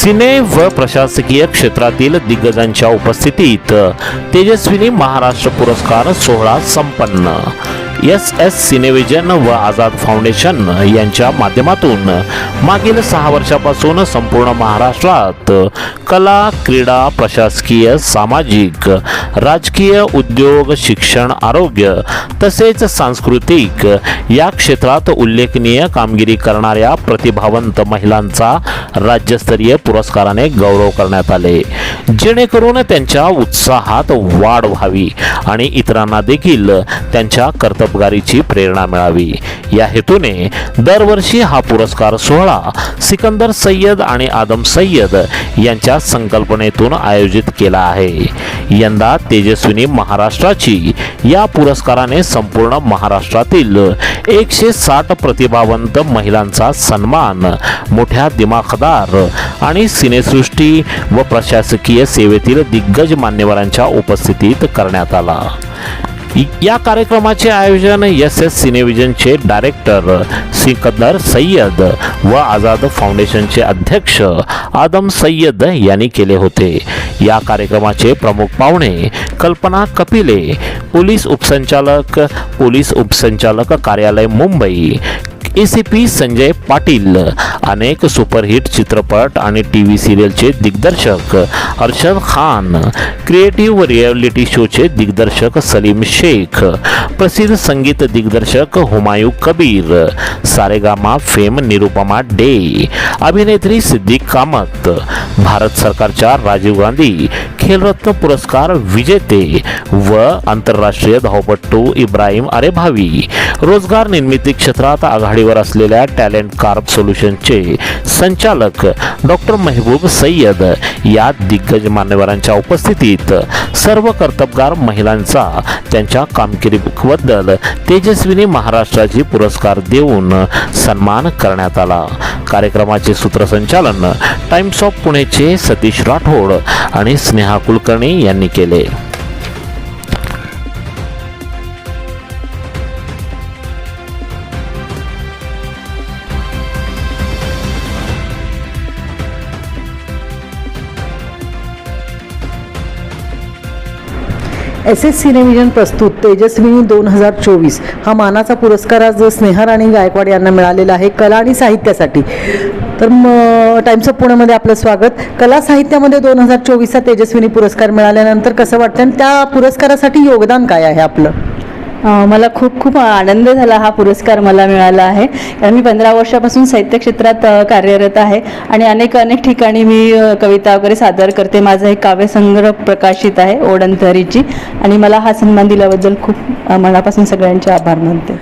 सिने व प्रशासकीय क्षेत्रातील दिग्गजांच्या उपस्थितीत तेजस्विनी महाराष्ट्र पुरस्कार सोहळा संपन्न. एस एस सिनेविजन व आझाद फाउंडेशन यांच्या माध्यमातून मागील सहा वर्षापासून संपूर्ण महाराष्ट्रात कला क्रीडा प्रशासकीय सामाजिक राजकीय उद्योग शिक्षण आरोग्य तसेच सांस्कृतिक या क्षेत्रात उल्लेखनीय कामगिरी करणाऱ्या प्रतिभावंत महिलांचा राज्यस्तरीय पुरस्काराने गौरव करण्यात आले. जेणेकरून त्यांच्या उत्साहात वाढ व्हावी आणि इतरांना देखील त्यांच्या कर्तव्य कर्तबगारीची प्रेरणा मिळावी. या हेतूने दरवर्षी हा पुरस्कार सोहळा सिकंदर सय्यद आणि आदम सय्यद यांच्या संकल्पनेतून आयोजित केला आहे. यंदा तेजस्विनी महाराष्ट्राची या पुरस्काराने संपूर्ण महाराष्ट्रातील एकशे साठ प्रतिभावंत महिलांचा सन्मान मोठ्या दिमाखदार आणि सिनेसृष्टी व प्रशासकीय सेवेतील दिग्गज मान्यवरांच्या उपस्थितीत करण्यात आला. या कार्यक्रमाचे आयोजन एस एस सिनेविजनचे डायरेक्टर सिकंदर सय्यद व आझाद फाउंडेशनचे अध्यक्ष आदम सय्यद यांनी केले होते. या कार्यक्रमाचे प्रमुख पाहुणे कल्पना कपिले पोलीस उपसंचालक पोलीस उपसंचालक कार्यालय मुंबई एसीपी संजय पाटील. अनेक सुपरहिट चित्रपट आणि टी व्ही सिरियलचे दिग्दर्शक. अर्शद खान. क्रिएटिव्ह रिॲलिटी शोचे दिग्दर्शक सलीम शेख. प्रसिद्ध संगीत दिग्दर्शक हुमायूं कबीर. सारेगामा फेम निरुपमा डे. अभिनेत्री सिद्दीक कामत. भारत सरकारच्या राजीव गांधी. खेलरत्न पुरस्कार विजेते व आंतरराष्ट्रीय धावपट्टू इब्राहिम अरेभावी. रोजगार निर्मिती क्षेत्रात आघाडी आघाडीवर असलेल्या टॅलेंट कार्प सोल्युशनचे संचालक डॉक्टर मेहबूब सय्यद या दिग्गज मान्यवरांच्या उपस्थितीत सर्व कर्तबगार महिलांचा त्यांच्या कामगिरीबद्दल तेजस्विनी महाराष्ट्राची पुरस्कार देऊन सन्मान करण्यात आला. कार्यक्रमाचे सूत्रसंचालन टाइम्स ऑफ पुणेचे सतीश राठोड आणि स्नेहा कुलकर्णी यांनी केले. एस एस सिनेविजन प्रस्तुत तेजस्विनी दोन हजार चोवीस. हा मानाचा पुरस्कार आज स्नेहा राणी गायकवाड यांना मिळालेला आहे कला आणि साहित्यासाठी. तर मग टाइम्स ऑफ पुण्यामध्ये आपलं स्वागत. कला साहित्यामध्ये दोन हजार चोवीसचा तेजस्विनी पुरस्कार मिळाल्यानंतर कसं वाटतं आणि त्या पुरस्कारासाठी योगदान काय आहे आपलं? मला खूप खूप आनंद झाला हा पुरस्कार मला मिळाला आहे. कारण मी पंधरा वर्षापासून साहित्य क्षेत्रात कार्यरत आहे आणि अनेक अनेक ठिकाणी मी कविता वगैरे सादर करते. माझा एक काव्यसंग्रह प्रकाशित आहे ओढंतरीची. आणि मला हा सन्मान दिल्याबद्दल खूप मनापासून सगळ्यांचे आभार मानते.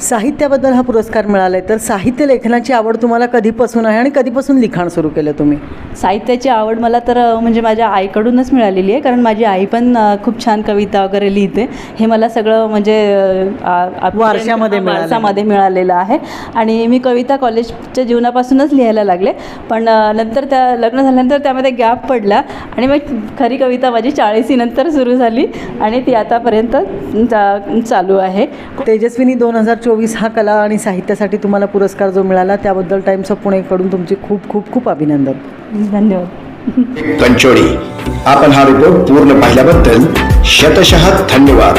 साहित्याबद्दल हा पुरस्कार मिळाला आहे तर साहित्य लेखनाची आवड तुम्हाला कधीपासून आहे आणि कधीपासून लिखाण सुरू केलं तुम्ही? साहित्याची आवड मला तर म्हणजे माझ्या आईकडूनच मिळालेली आहे कारण माझी आई पण खूप छान कविता वगैरे लिहिते. हे मला सगळं म्हणजे वारशामध्ये मिळालेलं. वारसामध्ये मिळालेलं आहे. आणि मी कविता कॉलेजच्या जीवनापासूनच लिहायला लागले. पण नंतर त्या लग्न झाल्यानंतर त्यामध्ये गॅप पडला आणि मग खरी कविता माझी चाळीसीनंतर सुरू झाली आणि ती आतापर्यंत चालू आहे. तेजस्विनी दोन हजार चोवीस हा कला आणि साहित्यासाठी तुम्हाला पुरस्कार जो मिळाला त्याबद्दल टाइम्स ऑफ पुणेकडून तुमचे खूप खूप खूप अभिनंदन. धन्यवाद. कंचोळी आपण हा रिपोर्ट पूर्ण पाहिल्याबद्दल शतशः धन्यवाद.